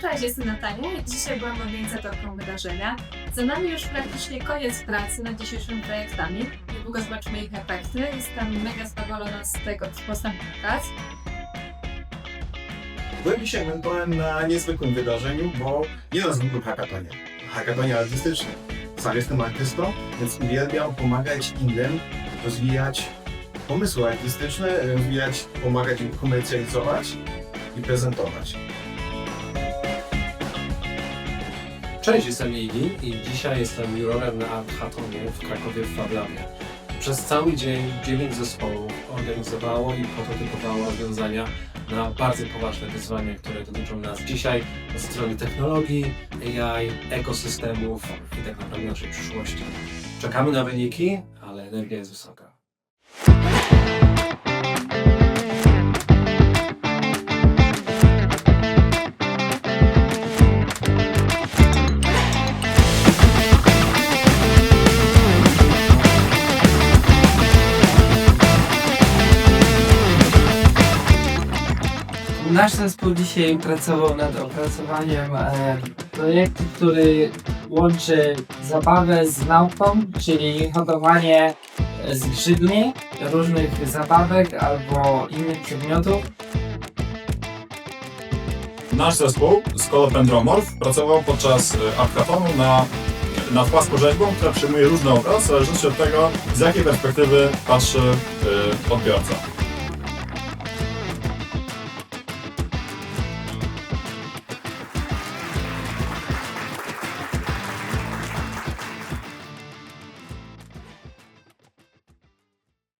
Cześć, jestem Natalia. Dzisiaj byłam organizatorką wydarzenia. Za nami już praktycznie koniec pracy nad dzisiejszymi projektami. Niedługo zobaczymy ich efekty. Jestem mega zadowolona z tego postępu prac. Byłem dzisiaj mentorem na niezwykłym wydarzeniu, bo nie na zwykłym hackatonie. Hackatonie artystycznym. Sam jestem artystą, więc uwielbiam pomagać innym rozwijać pomysły artystyczne, rozwijać, pomagać im komercjalizować i prezentować. Cześć, jestem Igi i dzisiaj jestem jurorem na Art Hackonie w Krakowie w Fablabie. Przez cały dzień dziewięć zespołów organizowało i prototypowało rozwiązania na bardzo poważne wyzwania, które dotyczą nas dzisiaj od strony technologii, AI, ekosystemów i tak naprawdę naszej przyszłości. Czekamy na wyniki, ale energia jest wysoka. Nasz zespół dzisiaj pracował nad opracowaniem e, projektu, który łączy zabawę z nauką, czyli hodowanie zgrzybni, różnych zabawek albo innych przedmiotów. Nasz zespół z Pendromorph pracował podczas e, Artcatonu na, nad płaskorzeźbą, która przyjmuje różny obraz, w zależności od tego, z jakiej perspektywy patrzy e, odbiorca.